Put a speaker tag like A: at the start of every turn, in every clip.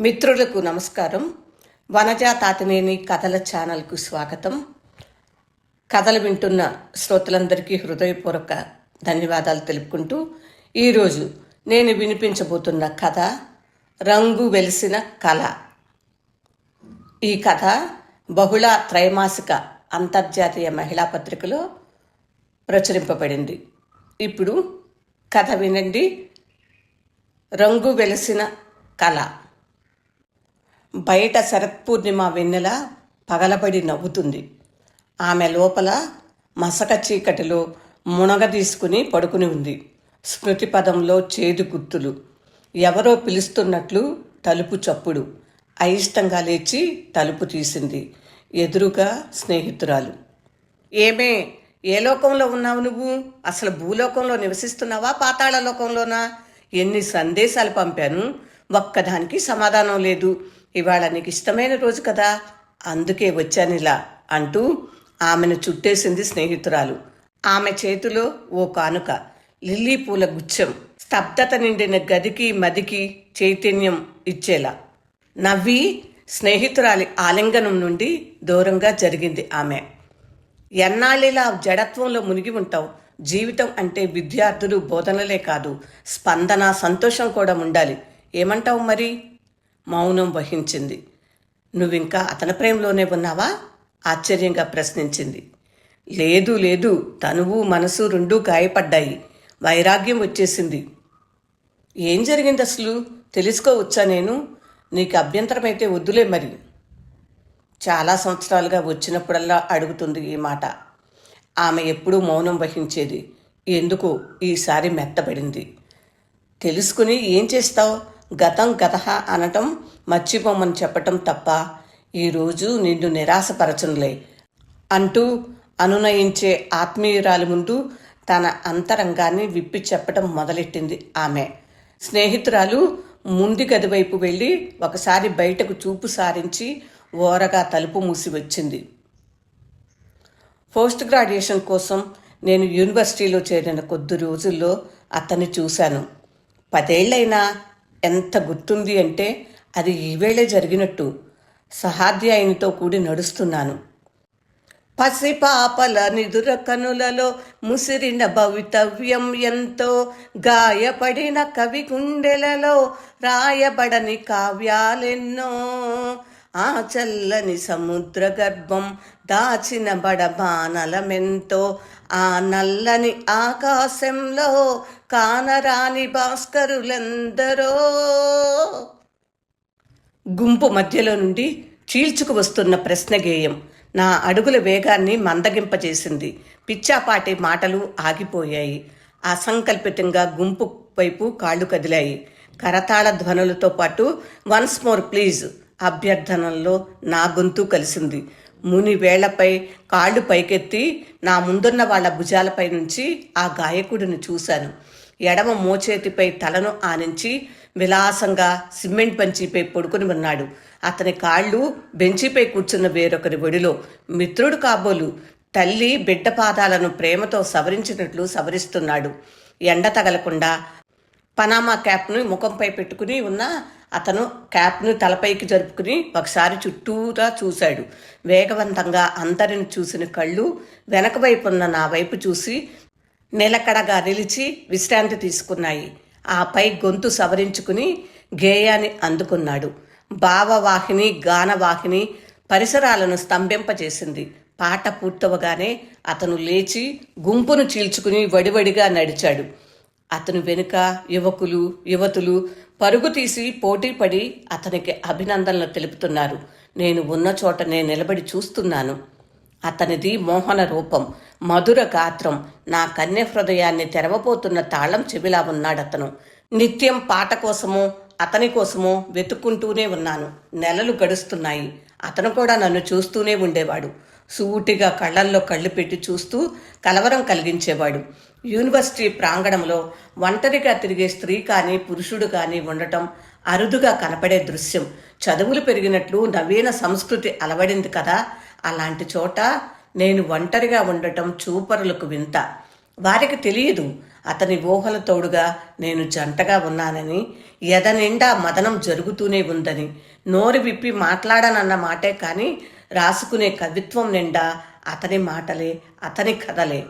A: మిత్రులకు నమస్కారం. వనజా తాతినేని కథల ఛానల్కు స్వాగతం. కథలు వింటున్న శ్రోతలందరికీ హృదయపూర్వక ధన్యవాదాలు తెలుపుకుంటూ ఈరోజు నేను వినిపించబోతున్న కథ రంగు వెలిసిన కళ. ఈ కథ బహుళ త్రైమాసిక అంతర్జాతీయ మహిళా పత్రికలో ప్రచురింపబడింది. ఇప్పుడు కథ వినండి. రంగు వెలిసిన కళ. బయట శరత్పూర్ణిమ వెన్నెల పగలబడి నవ్వుతుంది. ఆమె లోపల మసక చీకటిలో మునగ తీసుకుని పడుకుని ఉంది. స్మృతి పదంలో చేదు గుర్తులు ఎవరో పిలుస్తున్నట్లు తలుపు చప్పుడు. అయిష్టంగా లేచి తలుపు తీసింది. ఎదురుగా స్నేహితురాలు. ఏమే ఏ లోకంలో ఉన్నావు నువ్వు? అసలు భూలోకంలో నివసిస్తున్నావా? పాతాళ లోకంలోనా? ఎన్ని సందేశాలు పంపాను? ఒక్కదానికి సమాధానం లేదు. ఇవాళ నీకు ఇష్టమైన రోజు కదా. అందుకే వచ్చానిలా అంటూ ఆమెను చుట్టేసింది స్నేహితురాలు. ఆమె చేతిలో ఓ కానుక లిల్లీ పూల గుచ్చం స్తబ్దత నిండిన గదికి మదికి చైతన్యం ఇచ్చేలా. నవ్వి స్నేహితురాలి ఆలింగనం నుండి దూరంగా జరిగింది ఆమె. ఎన్నాళ్ళిలా జడత్వంలో మునిగి ఉంటావు. జీవితం అంటే విద్యార్థులు బోధనలే కాదు స్పందన సంతోషం కూడా ఉండాలి. ఏమంటావు మరి? మౌనం వహించింది. నువ్వింకా అతని ప్రేమలోనే ఉన్నావా? ఆశ్చర్యంగా ప్రశ్నించింది. లేదు లేదు. తనువు మనసు రెండూ గాయపడ్డాయి. వైరాగ్యం వచ్చేసింది. ఏం జరిగింది అసలు? తెలుసుకోవచ్చా నేను? నీకు అభ్యంతరమైతే వద్దులే మరి. చాలా సంవత్సరాలుగా వచ్చినప్పుడల్లా అడుగుతుంది ఈ మాట. ఆమె ఎప్పుడూ మౌనం వహించేది. ఎందుకు? ఈసారి మెత్తబడింది. తెలుసుకుని ఏం చేస్తావు? గతం గత అనటం మర్చిపోమని చెప్పటం తప్ప ఈరోజు నిన్ను నిరాశపరచనులే. అంటూ అనునయించే ఆత్మీయురాలి ముందు తన అంతరంగాన్ని విప్పి చెప్పటం మొదలెట్టింది ఆమె. స్నేహితురాలు ముందు గది వైపు వెళ్ళి ఒకసారి బయటకు చూపు సారించి ఓరగా తలుపు మూసి వచ్చింది. పోస్ట్ గ్రాడ్యుయేషన్ కోసం నేను యూనివర్సిటీలో చేరిన కొద్ది రోజుల్లో అతన్ని చూశాను. పదేళ్ళైనా ఎంత గుర్తుంది అంటే అది ఈవేళే జరిగినట్టు సహాధ్యాయునితో కూడి నడుస్తున్నాను. పసిపాపల నిదుర కనులలో ముసిరిన భవితవ్యం ఎంతో గాయపడిన కవి గుండెలలో రాయబడని కావ్యాలెన్నో ఆ చల్లని సముద్ర గర్భం దాచిన బడబానలమెంతో ఆ నల్లని ఆకాశంలో కానరాని భాస్కరులెందరో. గుంపు మధ్యలో నుండి చీల్చుకు వస్తున్న ప్రశ్న గేయం నా అడుగుల వేగాన్ని మందగింపజేసింది. పిచ్చాపాటి మాటలు ఆగిపోయాయి. అసంకల్పితంగా గుంపు వైపు కాళ్ళు కదిలాయి. కరతాళ ధ్వనులతో పాటు వన్స్ మోర్ ప్లీజ్ అభ్యర్థనల్లో నా గొంతు కలిసింది. ముని వేళ్ళపై కాళ్ళు పైకెత్తి నా ముందున్న వాళ్ళ భుజాలపై నుంచి ఆ గాయకుడిని చూశాను. ఎడమ మోచేతిపై తలను ఆనించి విలాసంగా సిమెంట్ బంచీపై పడుకుని ఉన్నాడు. అతని కాళ్ళు బెంచిపై కూర్చున్న వేరొకరి ఒడిలో మిత్రుడు కాబోలు తల్లి బిడ్డ పాదాలను ప్రేమతో సవరించినట్లు సవరిస్తున్నాడు. ఎండ తగలకుండా పనామా క్యాప్ను ముఖంపై పెట్టుకుని ఉన్న అతను క్యాప్ను తలపైకి జరుపుకుని ఒకసారి చుట్టూరా చూశాడు. వేగవంతంగా అందరిని చూసిన కళ్ళు వెనక వైపున్న నా వైపు చూసి నిలకడగా నిలిచి విశ్రాంతి తీసుకున్నాయి. ఆపై గొంతు సవరించుకుని గేయాన్ని అందుకున్నాడు. భావవాహిని గానవాహిని పరిసరాలను స్తంభింపజేసింది. పాట పూర్తవగానే అతను లేచి గుంపును చీల్చుకుని వడివడిగా నడిచాడు. అతను వెనుక యువకులు యువతులు పరుగు తీసి పోటీపడి అతనికి అభినందనలు తెలుపుతున్నారు. నేను ఉన్న చోటనే నిలబడి చూస్తున్నాను. అతనిది మోహన రూపం మధుర గాత్రం. నా కన్య హృదయాన్ని తెరవబోతున్న తాళం చెవిలా ఉన్నాడతను. నిత్యం పాట కోసమో అతని కోసమో వెతుక్కుంటూనే ఉన్నాను. నెలలు గడుస్తున్నాయి. అతను కూడా నన్ను చూస్తూనే ఉండేవాడు. సూటిగా కళ్ళల్లో కళ్ళు పెట్టి చూస్తూ కలవరం కలిగించేవాడు. యూనివర్సిటీ ప్రాంగణంలో ఒంటరిగా తిరిగే స్త్రీ కానీ పురుషుడు కానీ ఉండటం అరుదుగా కనపడే దృశ్యం. చదువులు పెరిగినట్లు నవీన సంస్కృతి అలవడింది కదా? అలాంటి చోట నేను ఒంటరిగా ఉండటం చూపరులకు వింత. వారికి తెలియదు అతని ఊహల తోడుగా నేను జంటగా ఉన్నానని ఎద నిండా మదనం జరుగుతూనే ఉందని. నోరు విప్పి మాట్లాడనన్న మాటే కానీ రాసుకునే కవిత్వం నిండా అతని మాటలే అతని కథలే.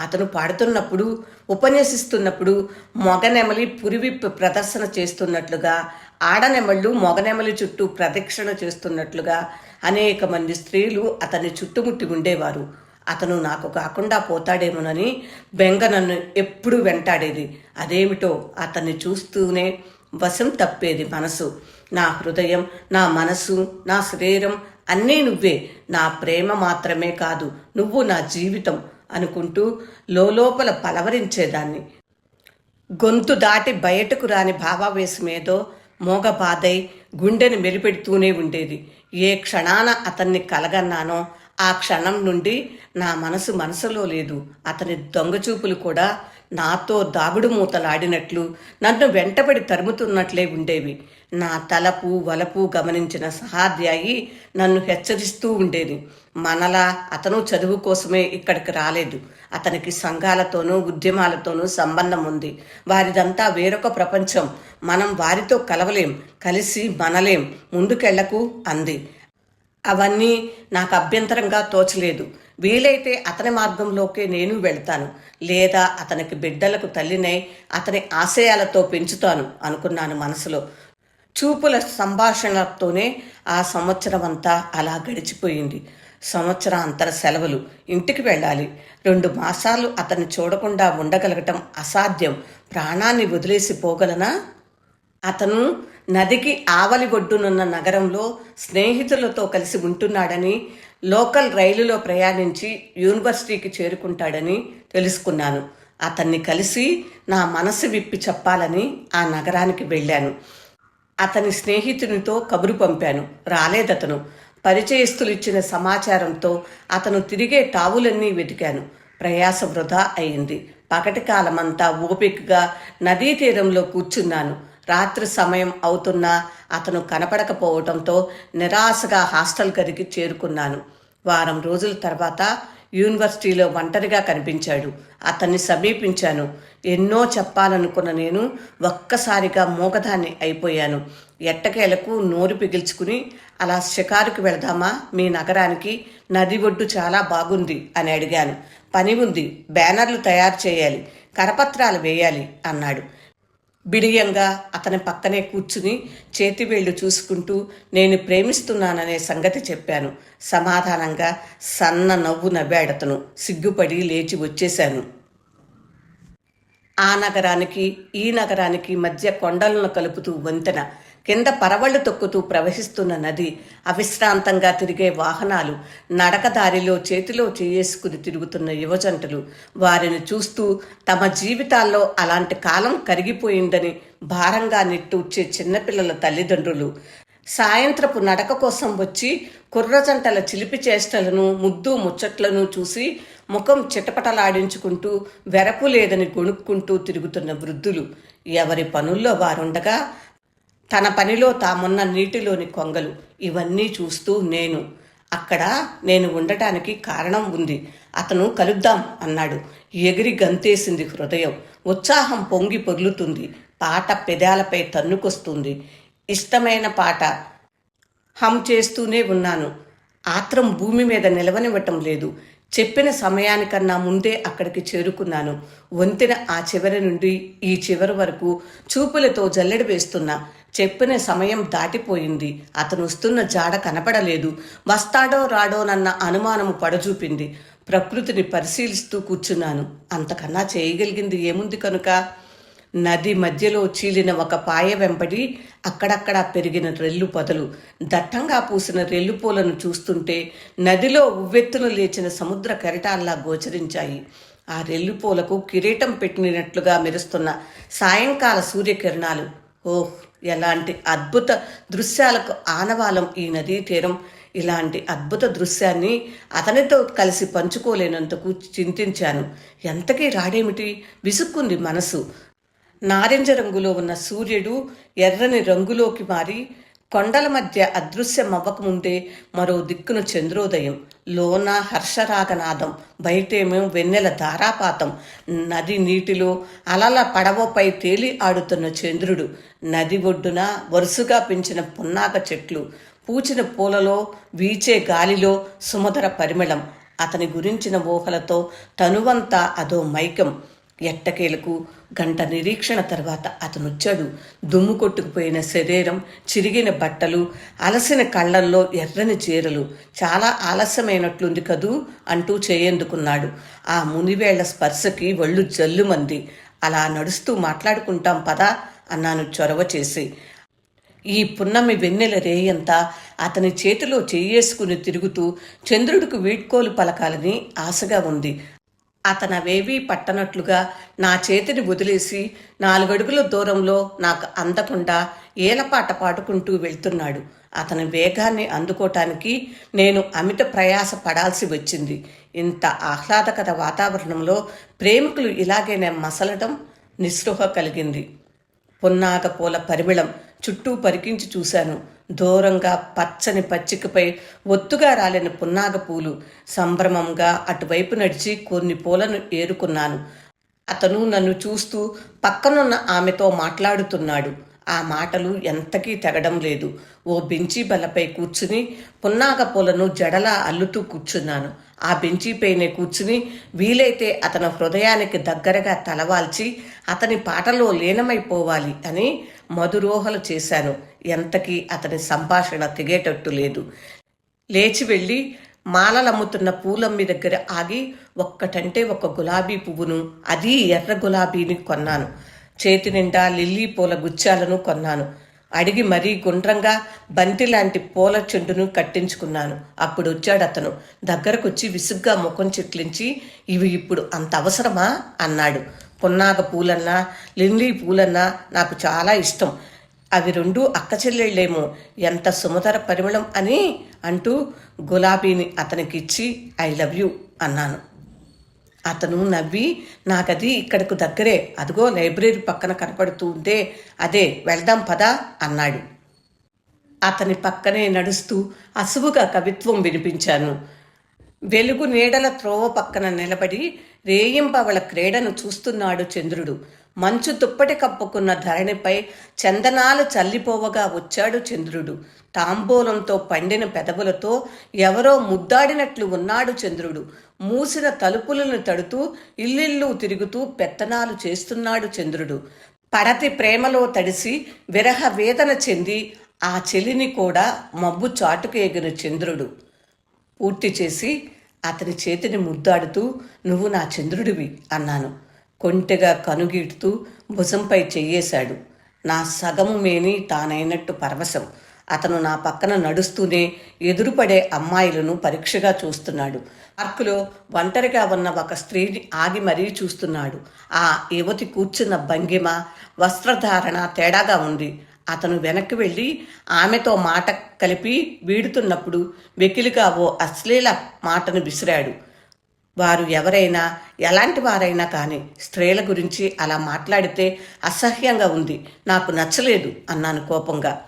A: అతను పాడుతున్నప్పుడు ఉపన్యసిస్తున్నప్పుడు మొగనెమలి పురివిప్పు ప్రదర్శన చేస్తున్నట్లుగా ఆడనెమళ్ళు మొగనెమలి చుట్టూ ప్రదక్షిణ చేస్తున్నట్లుగా అనేక మంది స్త్రీలు అతన్ని చుట్టుముట్టి ఉండేవారు. అతను నాకు కాకుండా పోతాడేమోనని బెంగ నన్ను ఎప్పుడూ వెంటాడేది. అదేమిటో అతన్ని చూస్తూనే వశం తప్పేది మనసు. నా హృదయం నా మనసు నా శరీరం అన్నీ నువ్వే. నా ప్రేమ మాత్రమే కాదు నువ్వు నా జీవితం అనుకుంటూ లోపల పలవరించేదాన్ని గొంతు దాటి బయటకు రాని భావావేశమేదో మోగబాదై గుండెని మెలిపెడుతూనే ఉండేది. ఏ క్షణాన అతన్ని కలగన్నానో ఆ క్షణం నుండి నా మనసు మనసులో లేదు. అతని దొంగచూపులు కూడా నాతో దాగుడు మూతలాడినట్లు నన్ను వెంటబడి తరుముతున్నట్లే ఉండేవి. నా తలపు వలపు గమనించిన సహాధ్యాయి నన్ను హెచ్చరిస్తూ ఉండేది. మనలా అతను చదువు కోసమే ఇక్కడికి రాలేదు. అతనికి సంఘాలతోనూ ఉద్యమాలతోనూ సంబంధం ఉంది. వారిదంతా వేరొక ప్రపంచం. మనం వారితో కలవలేం కలిసి మనలేం ముందుకెళ్ళకు అంది. అవన్నీ నాకు అభ్యంతరంగా తోచలేదు. వీలైతే అతని మార్గంలోకే నేను వెళ్తాను. లేదా అతనికి బిడ్డలకు తల్లినై అతని ఆశయాలతో పెంచుతాను అనుకున్నాను మనసులో. చూపుల సంభాషణలతోనే ఆ సంవత్సరం అంతా అలా గడిచిపోయింది. సంవత్సరాంతర సెలవులు ఇంటికి వెళ్ళాలి. రెండు మాసాలు అతన్ని చూడకుండా ఉండగలగటం అసాధ్యం. ప్రాణాన్ని వదిలేసి పోగలనా? అతను నదికి ఆవలి ఒడ్డునున్న నగరంలో స్నేహితులతో కలిసి ఉంటున్నాడని లోకల్ రైలులో ప్రయాణించి యూనివర్సిటీకి చేరుకుంటాడని తెలుసుకున్నాను. అతన్ని కలిసి నా మనసు విప్పి చెప్పాలని ఆ నగరానికి వెళ్ళాను. అతని స్నేహితునితో కబురు పంపాను. రాలేదతను. పరిచయస్తులు ఇచ్చిన సమాచారంతో అతను తిరిగే టావులన్నీ వెతికాను. ప్రయాస వృధా అయింది. పగటి కాలమంతా ఓపికగా నదీ తీరంలో కూర్చున్నాను. రాత్రి సమయం అవుతున్నా అతను కనపడకపోవడంతో నిరాశగా హాస్టల్ గదికి చేరుకున్నాను. వారం రోజుల తర్వాత యూనివర్సిటీలో ఒంటరిగా కనిపించాడు. అతన్ని సమీపించాను. ఎన్నో చెప్పాలనుకున్న నేను ఒక్కసారిగా మూగదాన్ని అయిపోయాను. ఎట్టకేలకు నోరు పిగిల్చుకుని అలా షికారుకు వెళదామా? మీ నగరానికి నది ఒడ్డు చాలా బాగుంది అని అడిగాను. పని ఉంది. బ్యానర్లు తయారు చేయాలి. కరపత్రాలు వేయాలి అన్నాడు. బిడియంగా అతని పక్కనే కూర్చుని చేతి వేళ్ళు చూసుకుంటూ నేను ప్రేమిస్తున్నాననే సంగతి చెప్పాను. సమాధానంగా సన్న నవ్వు నవ్వాడతను. సిగ్గుపడి లేచి వచ్చేశాను. ఆ నగరానికి ఈ నగరానికి మధ్య కొండలను కలుపుతూ వంతెన. కింద పరవళ్ళు తొక్కుతూ ప్రవహిస్తున్న నది అవిశ్రాంతంగా తిరిగే వాహనాలు నడకదారిలో చేతిలో చేసుకుని తిరుగుతున్న యువజంటలు వారిని చూస్తూ తమ జీవితాల్లో అలాంటి కాలం కరిగిపోయిందని భారంగా నిట్టూర్చే చిన్నపిల్లల తల్లిదండ్రులు సాయంత్రపు నడక కోసం వచ్చి కుర్రజంటల చిలిపి చేష్టలను ముద్దు ముచ్చట్లను చూసి ముఖం చిటపటలాడించుకుంటూ వెరపు లేదని గొణుక్కుంటూ తిరుగుతున్న వృద్ధులు. ఎవరి పనుల్లో వారుండగా తన పనిలో తామున్న నీటిలోని కొంగలు ఇవన్నీ చూస్తూ నేను అక్కడ నేను ఉండటానికి కారణం ఉంది. అతను కలుద్దాం అన్నాడు. ఎగిరి గంతేసింది హృదయం. ఉత్సాహం పొంగి పొర్లుతుంది. పాట పెదాలపై తన్నుకొస్తుంది. ఇష్టమైన పాట. హమ్ చేస్తూనే ఉన్నాను. ఆత్రం భూమి మీద నిలవనివ్వటం లేదు. చెప్పిన సమయానికన్నా ముందే అక్కడికి చేరుకున్నాను. వంతెన ఆ చివరి నుండి ఈ చివరి వరకు చూపులతో జల్లెడ వేస్తున్నా. చెప్పిన సమయం దాటిపోయింది. అతను వస్తున్న జాడ కనపడలేదు. వస్తాడో రాడోనన్న అనుమానము పడజూపింది ప్రకృతిని పరిశీలిస్తూ కూర్చున్నాను. అంతకన్నా చేయగలిగింది ఏముంది కనుక? నది మధ్యలో చీలిన ఒక పాయ వెంబడి అక్కడక్కడ పెరిగిన రెల్లు పొదలు. దట్టంగా పూసిన రెల్లు పూలను చూస్తుంటే నదిలో ఉవ్వెత్తున లేచిన సముద్ర కెరటాల్లా గోచరించాయి. ఆ రెల్లు పూలకు కిరీటం పెట్టినట్లుగా మెరుస్తున్న సాయంకాల సూర్యకిరణాలు. ఓహ్! ఎలాంటి అద్భుత దృశ్యాలకు ఆనవాలం ఈ నదీ తీరం. ఇలాంటి అద్భుత దృశ్యాన్ని అతనితో కలిసి పంచుకోలేనందుకు చింతించాను. ఎంతకీ రాడేమిటి? విసుక్కుంది మనసు. నారింజ రంగులో ఉన్న సూర్యుడు ఎర్రని రంగులోకి మారి కొండల మధ్య అదృశ్యమవ్వకముందే మరో దిక్కున చంద్రోదయం లోన హర్షరాగనాదం బయటేమో వెన్నెల ధారాపాతం నది నీటిలో అలల పడవపై తేలి ఆడుతున్న చంద్రుడు నది ఒడ్డున వరుసగా పెంచిన పున్నాగ చెట్లు పూచిన పూలలో వీచే గాలిలో సుమధర పరిమళం అతని గురించిన ఊహలతో తనువంతా అదో మైకం ఎట్టకేలకు గంట నిరీక్షణ తర్వాత అతను వచ్చాడు దుమ్ము కొట్టుకుపోయిన శరీరం చిరిగిన బట్టలు అలసిన కళ్ళల్లో ఎర్రని చీరలు. చాలా ఆలస్యమైనట్లుంది కదూ అంటూ చేయందుకున్నాడు. ఆ మునివేళ్ళ స్పర్శకి ఒళ్ళు జల్లుమంది. అలా నడుస్తూ మాట్లాడుకుంటాం పదా అన్నాను చొరవ చేసి. ఈ పున్నమి వెన్నెల రేయంతా అతని చేతిలో చెయ్యేసుకుని తిరుగుతూ చంద్రుడికి వీడ్కోలు పలకాలని ఆశగా ఉంది. అతనవేవీ పట్టనట్లుగా నా చేతిని వదిలేసి నాలుగడుగుల దూరంలో నాకు అందకుండా ఏలపాట పాడుకుంటూ వెళ్తున్నాడు. అతని వేగాన్ని అందుకోటానికి నేను అమిత ప్రయాస పడాల్సి వచ్చింది. ఇంత ఆహ్లాదకర వాతావరణంలో ప్రేమికులు ఇలాగైనా మసలడం నిస్పృహ కలిగింది. పున్నాగ పూల పరిమళం చుట్టూ పరికించి చూశాను. దూరంగా పచ్చని పచ్చికపై ఒత్తుగా రాలిన పున్నాగ పూలు. సంభ్రమంగా అటువైపు నడిచి కొన్ని పూలను ఏరుకున్నాను. అతను నన్ను చూస్తూ పక్కనున్న ఆమెతో మాట్లాడుతున్నాడు. ఆ మాటలు ఎంతకీ తెగడం లేదు. ఓ బెంచీ బల్లపై కూర్చుని పున్నాగ పూలను జడలా అల్లుతూ కూర్చున్నాను. ఆ బెంచీపైనే కూర్చుని వీలైతే అతని హృదయానికి దగ్గరగా తలవాల్చి అతని పాటలో లీనమైపోవాలి అని మధురోహలు చేశాను. ఎంతకీ అతని సంభాషణ తెగేటట్టు లేదు. లేచి వెళ్ళి మాలలమ్ముతున్న పూలమ్మి దగ్గర ఆగి ఒక్కటంటే ఒక గులాబీ పువ్వును అది ఎర్ర గులాబీని కొన్నాను. చేతి నిండా లిల్లీ పూల గుచ్చాలను కొన్నాను. అడిగి మరీ గుండ్రంగా బంతి లాంటి పూల చెండును కట్టించుకున్నాను. అప్పుడు వచ్చాడు అతను దగ్గరకొచ్చి విసుగ్గా ముఖం చిట్లించి ఇవి ఇప్పుడు అంత అవసరమా? అన్నాడు. పున్నాగ పూలన్నా లిల్లీ పూలన్నా నాకు చాలా ఇష్టం. అవి రెండు అక్క చెల్లెళ్ళేమో. ఎంత సుమధర పరిమళం అని అంటూ గులాబీని అతనికిచ్చి ఐ లవ్ యూ అన్నాను. అతను నవ్వి నాకది ఇక్కడకు దగ్గరే. అదిగో లైబ్రరీ పక్కన కనపడుతూ ఉంటే అదే వెళ్దాం పదా అన్నాడు. అతని పక్కనే నడుస్తూ అసువుగా కవిత్వం వినిపించాను. వెలుగు నీడల త్రోవ పక్కన నిలబడి రేయింపవళ క్రీడను చూస్తున్నాడు చంద్రుడు. మంచు తుప్పటి కప్పుకున్న ధరణిపై చందనాలు చల్లిపోవగా వచ్చాడు చంద్రుడు. తాంబూలంతో పండిన పెదవులతో ఎవరో ముద్దాడినట్లు ఉన్నాడు చంద్రుడు. మూసిన తలుపులను తడుతూ ఇల్లిల్లు తిరుగుతూ పెత్తనాలు చేస్తున్నాడు చంద్రుడు. పడతి ప్రేమలో తడిసి విరహ వేదన చెంది ఆ చెలిని కూడా మబ్బు చాటుకు ఎగిన చంద్రుడు. పూర్తి చేసి అతని చేతిని ముద్దాడుతూ నువ్వు నా చంద్రుడివి అన్నాను. కొంటెగా కనుగీటుతూ భుజంపై చెయ్యేశాడు. నా సగము మేని తానైనట్టు పరవశం. అతను నా పక్కన నడుస్తూనే ఎదురుపడే అమ్మాయిలను పరీక్షగా చూస్తున్నాడు. పార్కులో ఒంటరిగా ఉన్న ఒక స్త్రీని ఆగి మరీ చూస్తున్నాడు. ఆ యువతి కూర్చున్న భంగిమ వస్త్రధారణ తేడాగా ఉంది. అతను వెనక్కి వెళ్ళి ఆమెతో మాట కలిపి వీడుతున్నప్పుడు వెకిలిగా ఓ అశ్లీల మాటను విసిరాడు. వారు ఎవరైనా ఎలాంటి వారైనా కానీ స్త్రీల గురించి అలా మాట్లాడితే అసహ్యంగా ఉంది నాకు నచ్చలేదు అన్నాను కోపంగా.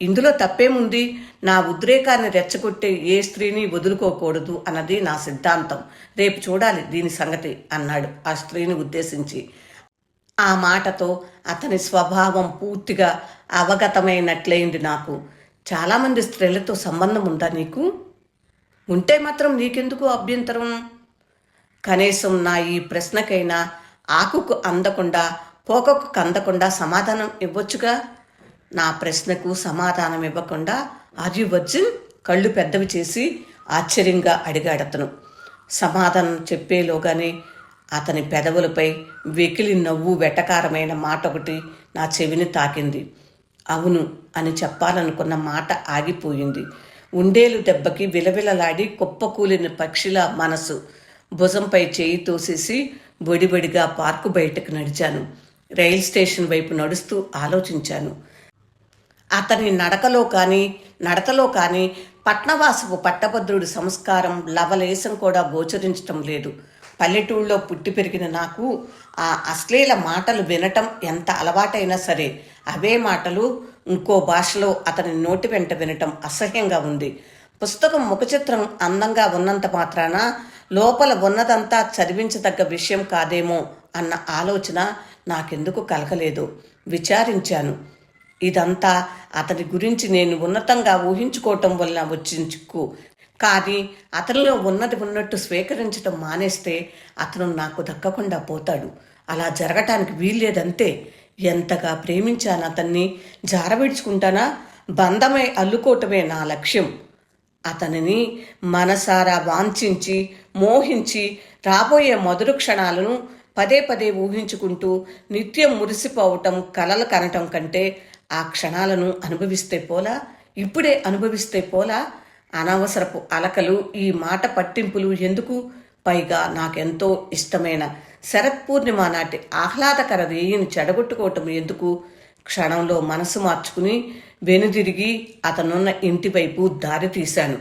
A: ఇందులో తప్పేముంది? నా ఉద్రేకాన్ని రెచ్చగొట్టే ఏ స్త్రీని వదులుకోకూడదు అన్నది నా సిద్ధాంతం. రేపు చూడాలి దీని సంగతి అన్నాడు ఆ స్త్రీని ఉద్దేశించి. ఆ మాటతో అతని స్వభావం పూర్తిగా అవగతమైనట్లయింది నాకు. చాలామంది స్త్రీలతో సంబంధం ఉందా నీకు? ఉంటే మాత్రం నీకెందుకు అభ్యంతరం? కనీసం నా ఈ ప్రశ్నకైనా ఆకుకు అందకుండా పోకకు కందకుండా సమాధానం ఇవ్వచ్చుగా? నా ప్రశ్నకు సమాధానం ఇవ్వకుండా ఆర్యు వర్జున్ కళ్ళు పెద్దవి చేసి ఆశ్చర్యంగా అడిగాడతను సమాధానం చెప్పేలోగానే అతని పెదవులపై వెకిలి నవ్వు వెటకారమైన మాట ఒకటి నా చెవిని తాకింది. అవును అని చెప్పాలనుకున్న మాట ఆగిపోయింది. ఉండేలు దెబ్బకి విలవిలలాడి కుప్పకూలిన పక్షిల మనసు భుజంపై చేయి తోసేసి బొడిబడిగా పార్కు బయటకు నడిచాను. రైల్ స్టేషన్ వైపు నడుస్తూ ఆలోచించాను. అతని నడకలో కానీ నడతలో కానీ పట్నవాసపు పట్టభద్రుడి సంస్కారం లవలేశం కూడా గోచరించటం లేదు. పల్లెటూళ్ళలో పుట్టి పెరిగిన నాకు ఆ అశ్లీల మాటలు వినటం ఎంత అలవాటైనా సరే అవే మాటలు ఇంకో భాషలో అతని నోటి వెంట వినటం అసహ్యంగా ఉంది. పుస్తకం ముఖచిత్రం అందంగా ఉన్నంత మాత్రాన లోపల ఉన్నదంతా చదివించదగ్గ విషయం కాదేమో అన్న ఆలోచన నాకెందుకు కలగలేదు. విచారించాను. ఇదంతా అతని గురించి నేను ఉన్నతంగా ఊహించుకోవటం వల్ల వచ్చిన చిక్కు కానీ అతనిలో ఉన్నది ఉన్నట్టు స్వీకరించటం మానేస్తే అతను నాకు దక్కకుండా పోతాడు. అలా జరగటానికి వీల్లేదంతే. ఎంతగా ప్రేమించాను అతన్ని జారవిడ్చుకుంటానా? బంధమై అల్లుకోవటమే నా లక్ష్యం. అతనిని మనసారా వాంఛించి మోహించి రాబోయే మధుర క్షణాలను పదే పదే ఊహించుకుంటూ నిత్యం మురిసిపోవటం కలలు కనటం కంటే ఆ క్షణాలను అనుభవిస్తే పోలా ఇప్పుడే అనుభవిస్తే పోలా? అనవసరపు అలకలు ఈ మాట పట్టింపులు ఎందుకు? పైగా నాకెంతో ఇష్టమైన శరత్ పూర్ణిమ నాటి ఆహ్లాదకర రేయిని చెడగొట్టుకోవటం ఎందుకు? క్షణంలో మనసు మార్చుకుని వెనుదిరిగి అతనున్న ఇంటివైపు దారి తీశాను.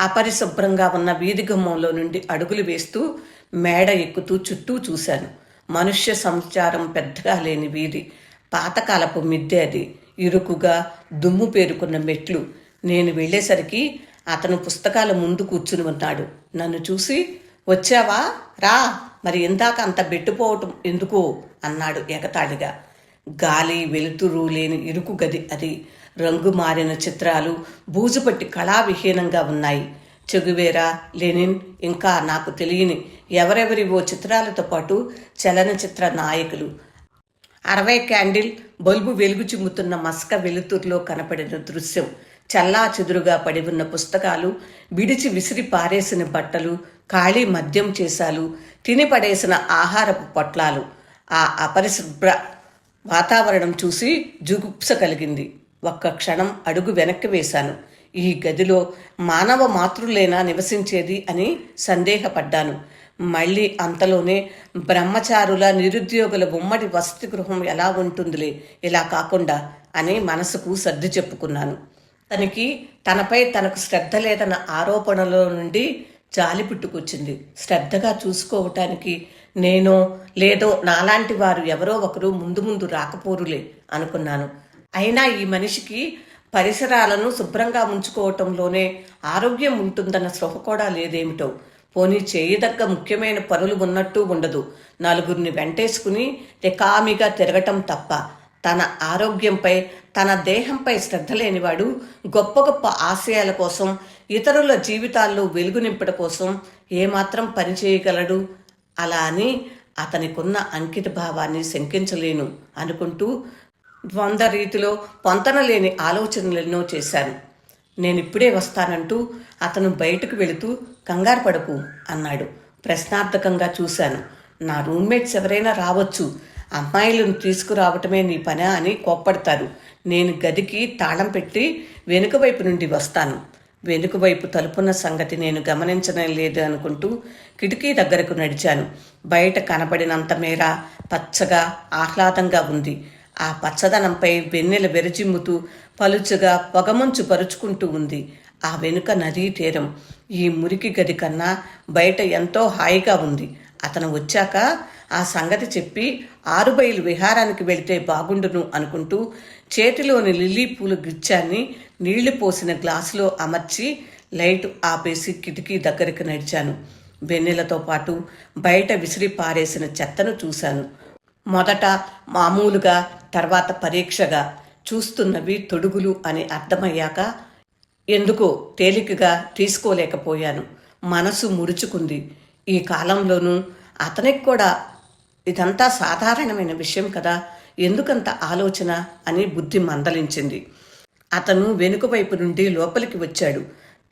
A: అపరిశుభ్రంగా ఉన్న వీధి గుమ్మంలో నుండి అడుగులు వేస్తూ మేడ ఎక్కుతూ చుట్టూ చూశాను. మనుష్య సంచారం పెద్దగా లేని వీధి. పాతకాలపు మిద్దె అది. ఇరుకుగా దుమ్ము పేరుకున్న మెట్లు. నేను వెళ్ళేసరికి అతను పుస్తకాల ముందు కూర్చుని ఉన్నాడు. నన్ను చూసి వచ్చావా? రా! మరి ఇందాక అంత బెట్టుపోవటం ఎందుకు? అన్నాడు ఎగతాళిగా. గాలి వెలుతురు లేని ఇరుకు గది అది. రంగు మారిన చిత్రాలు బూజుపట్టి కళావిహీనంగా ఉన్నాయి. చెగువేరా లెనిన్ ఇంకా నాకు తెలియని ఎవరెవరివో చిత్రాలతో పాటు చలనచిత్ర నాయకులు. అరవై క్యాండిల్ బల్బు వెలుగు చిమ్ముతున్న మస్క వెలుతురులో కనపడిన దృశ్యం. చల్లా చెదురుగా పడి ఉన్న పుస్తకాలు విడిచి విసిరి పారేసిన బట్టలు ఖాళీ మద్యం చేశాలు తిని పడేసిన ఆహారపు పొట్లాలు. ఆ అపరిశుభ్ర వాతావరణం చూసి జుగుప్స కలిగింది. ఒక్క క్షణం అడుగు వెనక్కి వేశాను. ఈ గదిలో మానవ మాతృలేనా నివసించేది అని సందేహపడ్డాను. మళ్ళీ అంతలోనే బ్రహ్మచారుల నిరుద్యోగుల ఉమ్మడి వసతి గృహం ఎలా ఉంటుందిలే ఇలా కాకుండా అని మనసుకు సర్ది చెప్పుకున్నాను. తనకి తనపై తనకు శ్రద్ధ లేదన్న ఆరోపణలో నుండి జాలి పుట్టుకొచ్చింది. శ్రద్ధగా చూసుకోవటానికి నేనో లేదో నాలాంటి వారు ఎవరో ఒకరు ముందు ముందు రాకపోరులే అనుకున్నాను. అయినా ఈ మనిషికి పరిసరాలను శుభ్రంగా ఉంచుకోవటంలోనే ఆరోగ్యం ఉంటుందన్న స్పృహ కూడా లేదేమిటో. పోనీ చేయదగ్గ ముఖ్యమైన పనులు ఉన్నట్టు ఉండదు. నలుగురిని వెంటేసుకుని రికామిగా తిరగటం తప్ప తన ఆరోగ్యంపై తన దేహంపై శ్రద్ధ లేనివాడు గొప్ప గొప్ప ఆశయాల కోసం ఇతరుల జీవితాల్లో వెలుగు నింపడం కోసం ఏమాత్రం పని చేయగలడు? అలా అని అతనికున్న అంకిత భావాన్ని శంకించలేను అనుకుంటూ ద్వంద్వ రీతిలో పొంతన లేని ఆలోచనలెన్నో చేశాను. నేను ఇప్పుడే వస్తానంటూ అతను బయటకు వెళుతూ కంగారు పడకు అన్నాడు. ప్రశ్నార్థకంగా చూశాను. నా రూమ్మేట్స్ ఎవరైనా రావచ్చు. అమ్మాయిలను తీసుకురావటమే నీ పనా అని కోప్పడతారు. నేను గదికి తాళం పెట్టి వెనుక వైపు నుండి వస్తాను. వెనుక వైపు తలుపున్న సంగతి నేను గమనించడం లేదు అనుకుంటూ కిటికీ దగ్గరకు నడిచాను. బయట కనబడినంత మేర పచ్చగా ఆహ్లాదంగా ఉంది. ఆ పచ్చదనంపై వెన్నెల వెరజిమ్ముతూ పలుచగా పొగమంచు పరుచుకుంటూ ఉంది. ఆ వెనుక నదీ తీరం. ఈ మురికి గది కన్నా బయట ఎంతో హాయిగా ఉంది. అతను వచ్చాక ఆ సంగతి చెప్పి ఆరుబయలు విహారానికి వెళితే బాగుండును అనుకుంటూ చేతిలోని లిల్లీ పూలు గిచ్చాన్ని నీళ్ళు పోసిన గ్లాసులో అమర్చి లైట్ ఆపేసి కిటికీ దగ్గరికి నడిచాను. వెన్నెలతో పాటు బయట విసిరి పారేసిన చెత్తను చూశాను. మొదట మామూలుగా తర్వాత పరీక్షగా చూస్తున్నవి తొడుగులు అని అర్థమయ్యాక ఎందుకో తేలికగా తీసుకోలేకపోయాను. మనసు ముడుచుకుంది. ఈ కాలంలోనూ అతనికి కూడా ఇదంతా సాధారణమైన విషయం కదా ఎందుకంత ఆలోచన అని బుద్ధి మందలించింది. అతను వెనుక వైపు నుండి లోపలికి వచ్చాడు.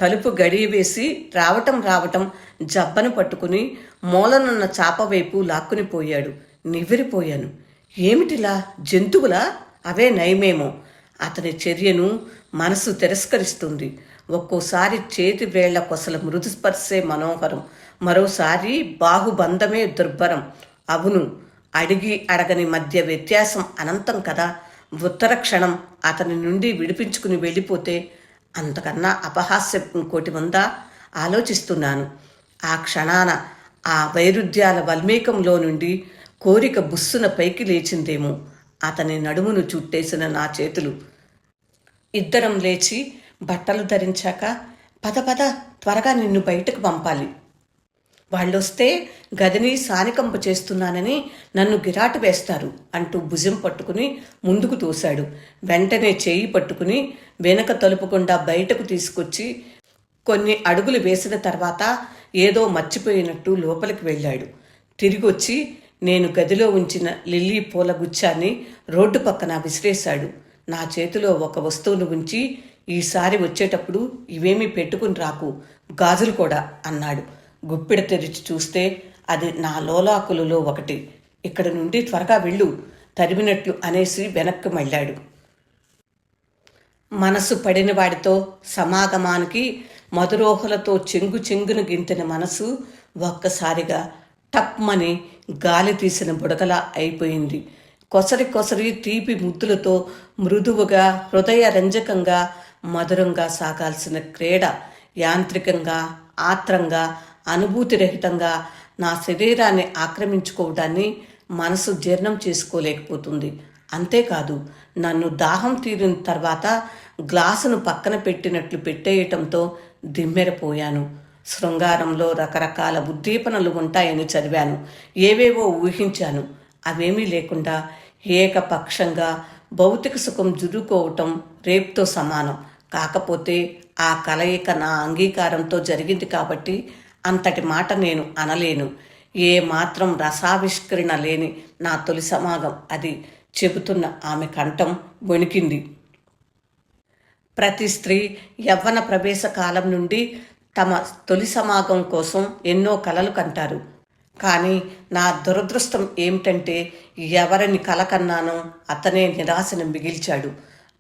A: తలుపు గడియ వేసి రావటం రావటం జబ్బను పట్టుకుని మూలనున్న చాప వైపు లాక్కుని పోయాడు. నివ్వెరిపోయాను. ఏమిటిలా? జంతువులా? అవే నయమేమో. అతని చర్యను మనసు తిరస్కరిస్తుంది. ఒక్కోసారి చేతి వేళ్ళ కొసల మృదు స్పర్శే మనోహరం. మరోసారి బాహుబంధమే దుర్భరం. అవును అడిగి అడగని మధ్య వ్యత్యాసం అనంతం కదా. ఉత్తర క్షణం అతని నుండి విడిపించుకుని వెళ్ళిపోతే అంతకన్నా అపహాస్యం ఇంకోటి ఉందా? ఆలోచిస్తున్నాను. ఆ క్షణాన ఆ వైరుధ్యాల వల్మేకంలో నుండి కోరిక బుస్సున పైకి లేచిందేమో. అతని నడుమును చుట్టేసిన నా చేతులు. ఇద్దరం లేచి బట్టలు ధరించాక పద పద త్వరగా నిన్ను బయటకు పంపాలి. వాళ్ళొస్తే గదిని సానికంప చేస్తున్నానని నన్ను గిరాటు వేస్తారు అంటూ భుజం పట్టుకుని ముందుకు తోశాడు. వెంటనే చేయి పట్టుకుని వెనక తలుపుకుండా బయటకు తీసుకొచ్చి కొన్ని అడుగులు వేసిన తర్వాత ఏదో మర్చిపోయినట్టు లోపలికి వెళ్ళాడు. తిరిగొచ్చి నేను గదిలో ఉంచిన లిల్లీ పూల గుచ్చాన్ని రోడ్డు పక్కన విసిరేశాడు. నా చేతిలో ఒక వస్తువును ఉంచి ఈసారి వచ్చేటప్పుడు ఇవేమీ పెట్టుకుని రాకు గాజులు కూడా అన్నాడు. గుప్పిడ తెరిచి చూస్తే అది నా లోలాకులలో ఒకటి. ఇక్కడి నుండి త్వరగా వెళ్ళు. తరిమినట్లు అనేసి వెనక్కి మళ్ళాడు. మనసు పడిన వాడితో సమాగమానికి మధురోహలతో చెంగు చెంగును గింతిన మనసు ఒక్కసారిగా టప్మని గాలి తీసిన బుడగలా అయిపోయింది. కొసరి కొసరి తీపి ముద్దులతో మృదువుగా హృదయ రంజకంగా మధురంగా సాగాల్సిన క్రీడ యాంత్రికంగా ఆత్రంగా అనుభూతిరహితంగా నా శరీరాన్ని ఆక్రమించుకోవడాన్ని మనసు జీర్ణం చేసుకోలేకపోతుంది. అంతేకాదు నన్ను దాహం తీరిన తర్వాత గ్లాసును పక్కన పెట్టినట్లు పెట్టేయటంతో దిమ్మెరపోయాను. శృంగారంలో రకరకాల ఉద్దీపనలు ఉంటాయని చదివాను. ఏవేవో ఊహించాను. అవేమీ లేకుండా ఏకపక్షంగా భౌతిక సుఖం జురుకోవటం రేపుతో సమానం. కాకపోతే ఆ కలయిక నా అంగీకారంతో జరిగింది కాబట్టి అంతటి మాట నేను అనలేను. ఏ మాత్రం రసావిష్కరణ లేని నా తొలి సమాగం అది చెబుతున్న ఆమె కంఠం వణికింది ప్రతి స్త్రీ యవ్వన ప్రవేశ కాలం నుండి తమ తొలి సమాగం కోసం ఎన్నో కలలు కంటారు. కానీ నా దురదృష్టం ఏమిటంటే ఎవరిని కలకన్నానో అతనే నిరాశను మిగిల్చాడు.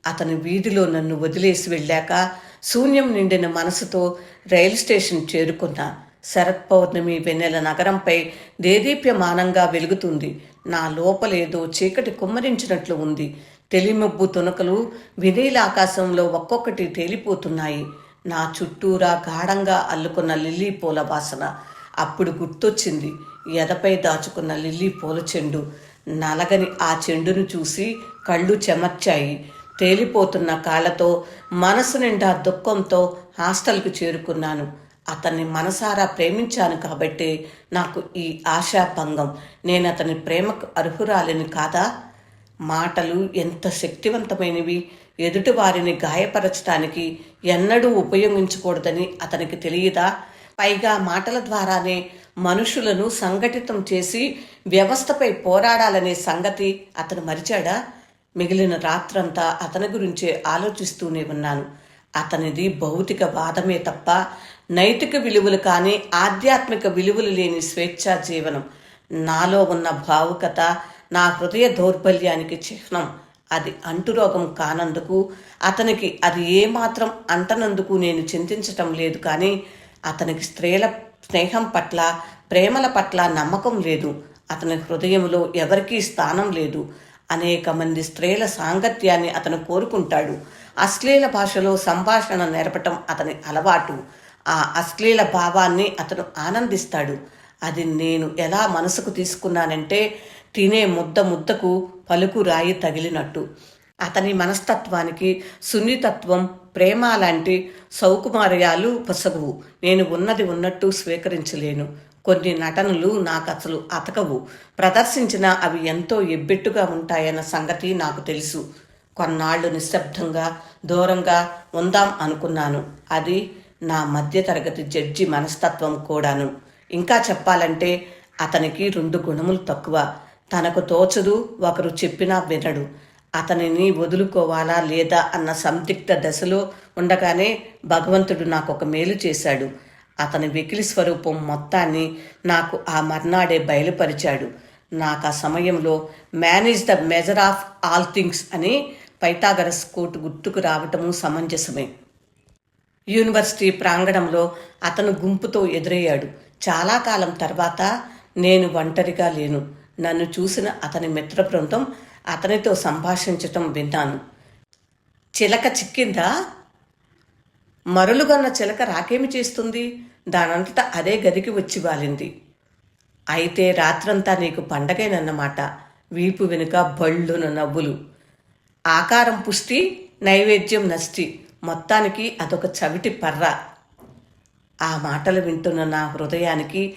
A: అతను వీధిలో నన్ను వదిలేసి వెళ్ళాక శూన్యం నిండిన మనసుతో రైలు స్టేషన్ చేరుకున్నా. శరత్ పౌర్ణమి వెన్నెల నగరంపై దేదీప్యమానంగా వెలుగుతుంది. నా లోపలేదో చీకటి కుమ్మరించినట్లు ఉంది. తెలిమబ్బు తునకలు వినీల ఆకాశంలో ఒక్కొక్కటి తేలిపోతున్నాయి. నా చుట్టూరా గాఢంగా అల్లుకున్న లిల్లీ పూల వాసన అప్పుడు గుర్తొచ్చింది. ఎదపై దాచుకున్న లిల్లీ పూల చెండు. నలగని ఆ చెండును చూసి కళ్ళు చెమర్చాయి. తేలిపోతున్న కాళ్ళతో మనసు నిండా దుఃఖంతో హాస్టల్కు చేరుకున్నాను. అతన్ని మనసారా ప్రేమించాను కాబట్టి నాకు ఈ ఆశాభంగం. నేను అతని ప్రేమకు అర్హురాలిని కాదా? మాటలు ఎంత శక్తివంతమైనవి. ఎదుటి వారిని గాయపరచడానికి ఎన్నడూ ఉపయోగించకూడదని అతనికి తెలియదా? పైగా మాటల ద్వారానే మనుషులను సంఘటితం చేసి వ్యవస్థపై పోరాడాలనే సంగతి అతను మరిచాడా? మిగిలిన రాత్రంతా అతని గురించే ఆలోచిస్తూనే ఉన్నాను. అతనిది భౌతిక వాదమే తప్ప నైతిక విలువలు కానీ ఆధ్యాత్మిక విలువలు లేని స్వేచ్ఛా జీవనం. నాలో ఉన్న భావుకత నా హృదయ దౌర్బల్యానికి చిహ్నం. అది అంటురోగం కానందుకు అతనికి అది ఏమాత్రం అంటనందుకు నేను చింతించటం లేదు కానీ అతనికి స్త్రీల స్నేహం పట్ల ప్రేమల పట్ల నమ్మకం లేదు. అతని హృదయంలో ఎవరికీ స్థానం లేదు. అనేక మంది స్త్రీల సాంగత్యాన్ని అతను కోరుకుంటాడు. అశ్లీల భాషలో సంభాషణ నేర్పటం అతని అలవాటు. ఆ అశ్లీల భావాన్ని అతను ఆనందిస్తాడు. అది నేను ఎలా మనసుకు తీసుకున్నానంటే తినే ముద్ద ముద్దకు పలుకు రాయి తగిలినట్టు. అతని మనస్తత్వానికి సున్నితత్వం ప్రేమ లాంటి సౌకుమార్యాలు పొసగువు. నేను ఉన్నది ఉన్నట్టు స్వీకరించలేను. కొన్ని నటనలు నాకు అసలు అతకవు. ప్రదర్శించిన అవి ఎంతో ఎబ్బెట్టుగా ఉంటాయన్న సంగతి నాకు తెలుసు. కొన్నాళ్ళు నిశ్శబ్దంగా దూరంగా ఉందాం అనుకున్నాను. అది నా మధ్యతరగతి జడ్జి మనస్తత్వం కూడాను. ఇంకా చెప్పాలంటే అతనికి రెండు గుణములు తక్కువ. తనకు తోచదు ఒకరు చెప్పినా వినడు. అతనిని వదులుకోవాలా లేదా అన్న సందిగ్ధ దశలో ఉండగానే భగవంతుడు నాకు ఒక మేలు చేశాడు. అతని వెకిలి స్వరూపం మొత్తాన్ని నాకు ఆ మర్నాడే బయలుపరిచాడు. నాకు ఆ సమయంలో manage the measure of all things అని పైతాగరస్ కోటు గుర్తుకు రావటము సమంజసమే. యూనివర్సిటీ ప్రాంగణంలో అతను గుంపుతో ఎదురయ్యాడు. చాలా కాలం తర్వాత నేను ఒంటరిగా లేను. నన్ను చూసిన అతని మిత్ర బృందం అతనితో సంభాషించటం విన్నాను. చిలక చిక్కిందా? మరులుగన్న చిలక రాకేమి చేస్తుంది? దానంతటా అదే గదికి వచ్చి వాలింది. అయితే రాత్రంతా నీకు పండగేనన్నమాట. వీపు వెనుక బళ్ళున నవ్వులు. ఆకారం పుష్టి నైవేద్యం నష్టి. మొత్తానికి అదొక చవిటి పర్ర. ఆ మాటలు వింటున్న నా హృదయానికి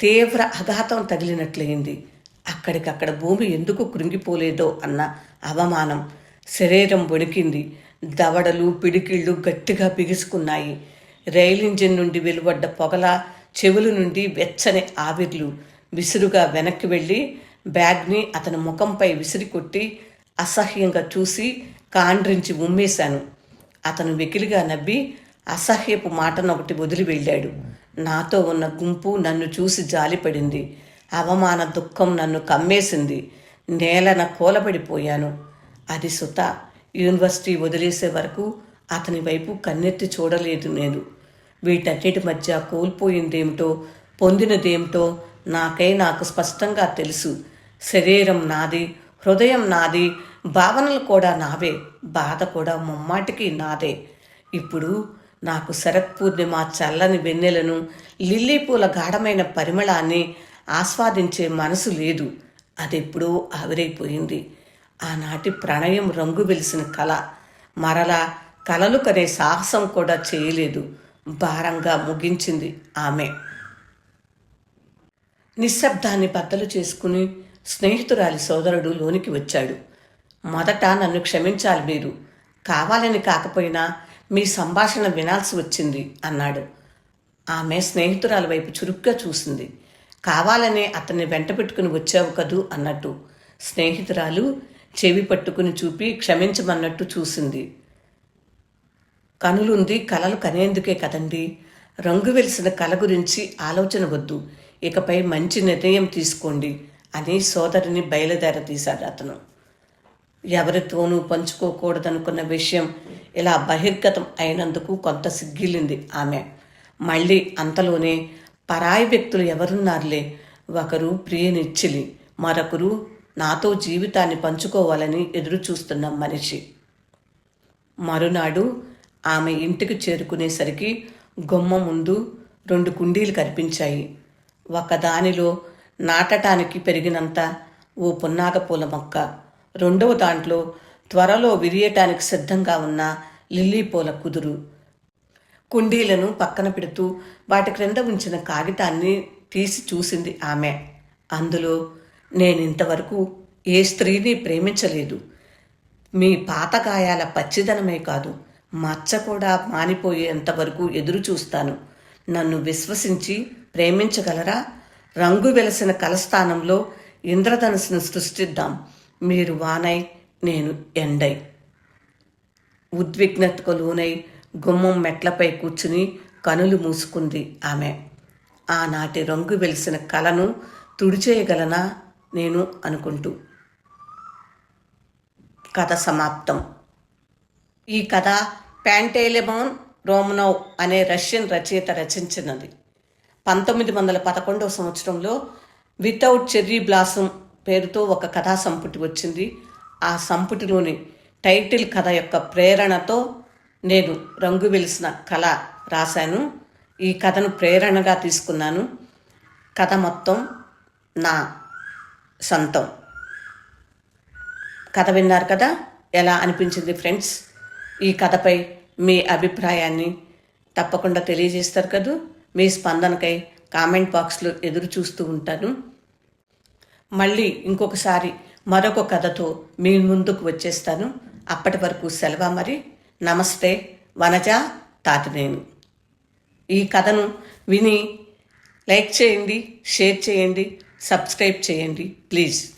A: తీవ్ర అఘాతం తగిలినట్లయింది. అక్కడికక్కడ భూమి ఎందుకు కృంగిపోలేదో అన్న అవమానం శరీరం వణికింది. దవడలు పిడికిళ్ళు గట్టిగా బిగుసుకున్నాయి. రైలు ఇంజిన్ నుండి వెలువడ్డ పొగల చెవుల నుండి వెచ్చని ఆవిర్లు విసురుగా వెనక్కి వెళ్ళి బ్యాగ్ని అతని ముఖంపై విసిరి కొట్టి అసహ్యంగా చూసి కాండ్రించి ఉమ్మేశాను. అతను వెకిలిగా నవ్వి అసహ్యపు మాటను ఒకటి వదిలి వెళ్ళాడు. నాతో ఉన్న గుంపు నన్ను చూసి జాలిపడింది. అవమాన దుఃఖం నన్ను కమ్మేసింది. నేలన కూలబడిపోయాను. అది సుత. యూనివర్సిటీ వదిలేసే వరకు అతని వైపు కన్నెత్తి చూడలేదు నేను. వీటన్నిటి మధ్య కోల్పోయిందేమిటో పొందినదేమిటో నాకై నాకు స్పష్టంగా తెలుసు. శరీరం నాది హృదయం నాది భావనలు కూడా నావే. బాధ కూడా ముమ్మాటికి నాదే. ఇప్పుడు నాకు శరత్ పూర్ణిమ చల్లని వెన్నెలను లిల్లీ పూల గాఢమైన పరిమళాన్ని ఆస్వాదించే మనసు లేదు. అదెప్పుడూ ఆవిరైపోయింది. ఆనాటి ప్రణయం రంగు వెలిసిన కళ. మరలా కలలు కనే సాహసం కూడా చేయలేదు. భారంగా ముగించింది ఆమె. నిశ్శబ్దాన్ని బద్దలు చేసుకుని స్నేహితురాలి సోదరుడు లోనికి వచ్చాడు. మొదట నన్ను క్షమించాలి మీరు. కావాలని కాకపోయినా మీ సంభాషణ వినాల్సి వచ్చింది అన్నాడు. ఆమె స్నేహితురాలి వైపు చురుగ్గా చూసింది. కావాలనే అతన్ని వెంట పెట్టుకుని వచ్చావు కదూ అన్నట్టు. స్నేహితురాలు చెవి పట్టుకుని చూపి క్షమించమన్నట్టు చూసింది. కనులుంది కలలు కనేందుకే కదండి. రంగు వెలిసిన కళ గురించి ఆలోచన వద్దు. ఇకపై మంచి నిర్ణయం తీసుకోండి అని సోదరిని బయలుదేరతీశాడు అతను. ఎవరితోనూ పంచుకోకూడదనుకున్న విషయం ఇలా బహిర్గతం అయినందుకు కొంత సిగ్గిలింది ఆమె. మళ్ళీ అంతలోనే పరాయి వ్యక్తులు ఎవరున్నారులే? ఒకరు ప్రియనిచ్చిలి మరొకరు నాతో జీవితాన్ని పంచుకోవాలని ఎదురు చూస్తున్న మనిషి. మరునాడు ఆమె ఇంటికి చేరుకునేసరికి గుమ్మ ముందు రెండు కుండీలు కనిపించాయి. ఒకదానిలో నాటటానికి పెరిగినంత ఓ పున్నాగ పూల మొక్క రెండవ దాంట్లో త్వరలో విరియటానికి సిద్ధంగా ఉన్న లిల్లీ పూల కుదురు. కుండీలను పక్కన పెడుతూ వాటి క్రింద ఉంచిన కాగితాన్ని తీసి చూసింది ఆమె. అందులో నేనింతవరకు ఏ స్త్రీని ప్రేమించలేదు. మీ పాతకాయాల పచ్చిదనమే కాదు మచ్చ కూడా మానిపోయేంతవరకు ఎదురు చూస్తాను నన్ను విశ్వసించి ప్రేమించగలరా? రంగు వెలసిన కలస్థానంలో ఇంద్రధనుసును సృష్టిద్దాం. మీరు వానై నేను ఎండై. ఉద్విగ్నతకు లోనై గుమ్మం మెట్లపై కూర్చుని కనులు మూసుకుంది ఆమె. ఆనాటి రంగు వెలిసిన కలను తుడిచేయగలనా నేను అనుకుంటూ. కథ సమాప్తం. ఈ కథ ప్యాంటేలెమోన్ రోమనోవ్ అనే రష్యన్ రచయిత రచించినది. పంతొమ్మిది వందల పదకొండవ సంవత్సరంలో వితౌట్ చెర్రీ బ్లాసమ్ పేరుతో ఒక కథా సంపుటి వచ్చింది. ఆ సంపుటిలోని టైటిల్ కథ యొక్క ప్రేరణతో నేను రంగు వెలిసిన కళ రాశాను. ఈ కథను ప్రేరణగా తీసుకున్నాను. కథ మొత్తం నా సొంతం. కథ విన్నారు కదా? ఎలా అనిపించింది ఫ్రెండ్స్? ఈ కథపై మీ అభిప్రాయాన్ని తప్పకుండా తెలియజేస్తారు కదూ? మీ స్పందనకై కామెంట్ బాక్స్లో ఎదురు చూస్తూ ఉంటాను. మళ్ళీ ఇంకొకసారి మరొక కథతో మీ ముందుకు వచ్చేస్తాను. అప్పటి వరకు సెలవు మరి. నమస్తే వనజ తాతనేను. ఈ కథను విని లైక్ చేయండి షేర్ చేయండి సబ్స్క్రైబ్ చేయండి ప్లీజ్.